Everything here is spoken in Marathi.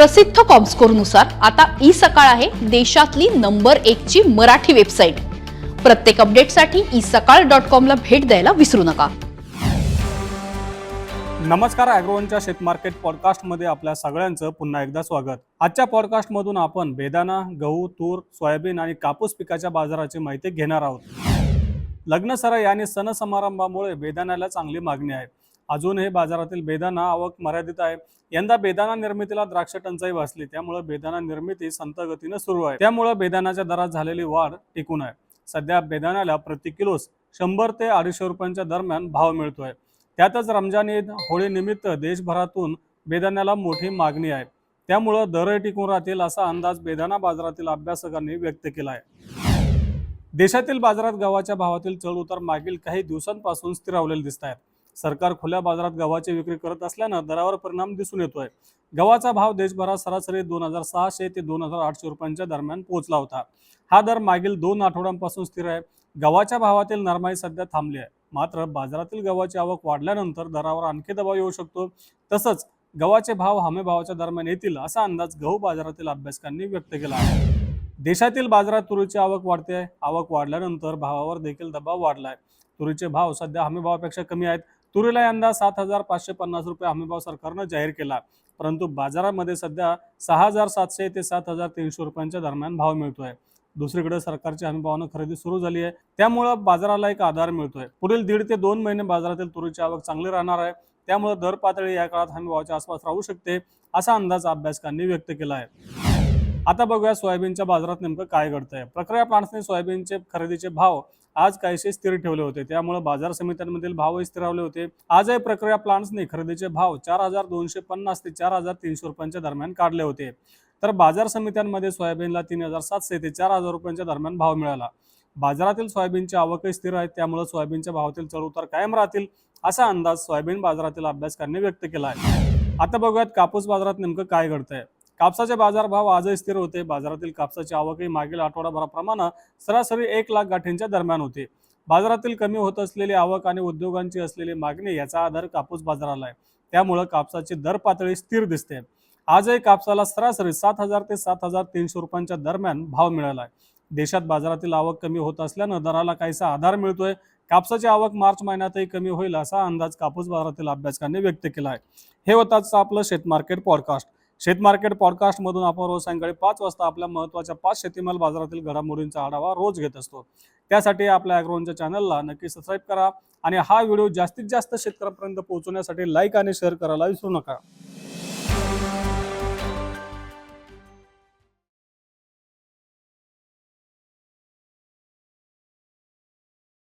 प्रसिद्ध कॉम्स्कोरनुसार आता ई सकाळ आहे देशातली नंबर एकची मराठी वेबसाईट. प्रत्येक अपडेटसाठी ई सकाळ डॉट कॉमला भेट द्यायला विसरू नका. नमस्कार अॅग्रोवनच्या शेतमार्केट पॉडकास्टमध्ये आपल्या सगळ्यांचं पुन्हा एकदा स्वागत. आजच्या पॉडकास्टमधून आपण बेदाना गहू तूर सोयाबीन आणि कापूस पिकाच्या बाजाराची माहिती घेणार आहोत. लग्नसराई आणि सण समारंभामुळे बेदाण्याला चांगली मागणी आहे. अजूनही बाजारातील बेदाना आवक मर्यादित आहे. यंदा बेदाना निर्मितीला द्राक्ष टंचाई भासली त्यामुळे बेदाना निर्मिती संत गतीनं सुरू आहे. त्यामुळे बेदानाच्या दरात झालेली वाढ टिकून आहे. सध्या बेदाण्याला प्रति किलोस शंभर ते अडीचशे रुपयांच्या दरम्यान भाव मिळतोय. त्यातच रमजान ईद होळीनिमित्त देशभरातून बेदाण्याला मोठी मागणी आहे. त्यामुळं दरही टिकून राहतील असा अंदाज बेदाना बाजारातील अभ्यासकांनी व्यक्त केला आहे. देशातील बाजारात गव्हाच्या भावातील चढ उतार मागील काही दिवसांपासून स्थिरावलेले दिसत आहेत. सरकार खुल्या बाजारात गव्हाची विक्री करत असल्यानं दरावर परिणाम दिसून येतोय. गव्हाचा भाव देशभरात सरासरी दोन हजार सहाशे ते दोन हजार आठशे रुपयांच्या दरम्यान पोहोचला होता. हा दर मागील दोन आठवड्यांपासून स्थिर आहे. गव्हाच्या भावातील नरमाई सध्या थांबली आहे. मात्र बाजारातील गव्हाची आवक वाढल्यानंतर दरावर आणखी दबाव येऊ शकतो. तसंच गव्हाचे भाव हमी भावाच्या दरम्यान येतील असा अंदाज गहू बाजारातील अभ्यासकांनी व्यक्त केला आहे. देशातील बाजारात तुरीची आवक वाढते. आहे आवक वाढल्यानंतर भावावर देखील दबाव वाढला आहे. तुरीचे भाव सध्या हमी भावापेक्षा कमी आहेत. तुरीला यंदा सात हजार पाचशे पन्नास रुपये हमीभाव सरकारनं जाहीर केला. परंतु बाजारामध्ये सध्या सहा हजार सातशे ते सात हजार तीनशे रुपयांच्या दरम्यान भाव मिळतोय. दुसरीकडे सरकारच्या हमीभावानं खरेदी सुरू झाली आहे. त्यामुळं बाजाराला एक आधार मिळतोय. पुढील दीड ते दोन महिने बाजारातील तुरीची आवक चांगली राहणार आहे. त्यामुळे दर पातळी या काळात हमीभावाच्या आसपास राहू शकते असा अंदाज अभ्यासकांनी व्यक्त केला आहे. आता बघूया सोयाबीनच्या बाजारात नेमकं काय घडतंय. प्रक्रिया प्लांट्सने सोयाबीनचे खरेदीचे भाव आज काहीसे स्थिर ठेवले होते. त्यामुळे बाजार समित्यांमधील भावही स्थिरावले होते. आजही प्रक्रिया प्लांट्सने खरेदीचे भाव चार हजार दोनशे पन्नास ते चार हजार तीनशे रुपयांच्या दरम्यान काढले होते. तर बाजार समित्यांमध्ये सोयाबीनला तीन हजार सातशे ते चार हजार रुपयांच्या दरम्यान भाव मिळाला. बाजारातील सोयाबीनची आवकही स्थिर आहे. त्यामुळे सोयाबीनच्या भावातील चढउतार कायम राहतील असा अंदाज सोयाबीन बाजारातील अभ्यासकांनी व्यक्त केला आहे. आता बघूयात कापूस बाजारात नेमकं काय घडतंय. कापसाचे बाजारभाव आजही स्थिर होते. बाजारातील कापसाची आवकही मागील आठवडाभराप्रमाणे सरासरी एक लाख गाठींच्या दरम्यान होते. बाजारातील कमी होत असलेली आवक आणि उद्योगांची असलेली मागणी याचा आधार कापूस बाजाराला आहे. त्यामुळं कापसाची दर पातळी स्थिर दिसते. आजही कापसाला सरासरी सात हजार ते सात हजार तीनशे रुपयांच्या दरम्यान भाव मिळाला आहे. देशात बाजारातील आवक कमी होत असल्यानं दराला काहीसा आधार मिळतोय. कापसाची आवक मार्च महिन्यातही कमी होईल असा अंदाज कापूस बाजारातील अभ्यासकांनी व्यक्त केला आहे. हे होताच आपलं शेतमार्केट पॉडकास्ट. शेतमार्केट पॉडकास्टमधून आपण रोज सायंकाळी पाच वाजता आपल्या महत्त्वाच्या पाच शेतीमाल बाजारातील घडामोडींचा आढावा रोज घेत असतो. त्यासाठी आपल्या अॅग्रोनच्या चॅनलला नक्की सबस्क्राईब करा आणि हा व्हिडिओ जास्तीत जास्त शेतकऱ्यांपर्यंत पोहोचवण्यासाठी लाईक आणि शेअर करायला विसरू नका.